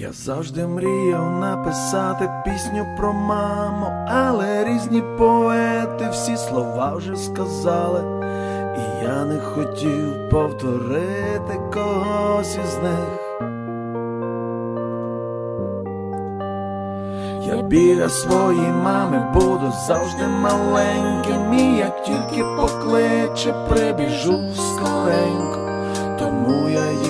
Я завжди мріяв написати пісню про маму, але різні поети всі слова вже сказали, і я не хотів повторити когось із них. Я біля своєї мами буду завжди маленьким, і як тільки покличе, прибіжу скоренько, тому я їй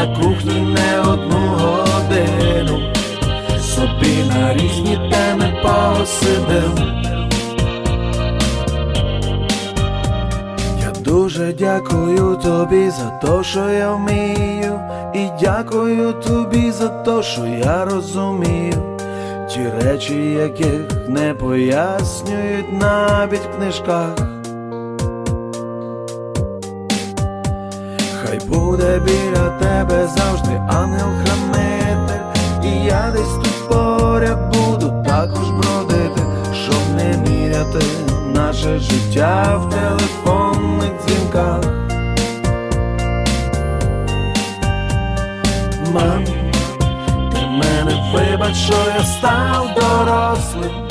на кухні не одну годину собі на різні теми посидим. Я дуже дякую тобі за те, що я вмію, і дякую тобі за те, що я розумію. Ті речі, яких не пояснюють навіть в книжках. Хай буде біля тебе завжди ангел-хранитель, і я десь тут поряд буду також бродити, щоб не міряти наше життя в телефонних дзвінках. Мам, ти мене вибач, що я став дорослим,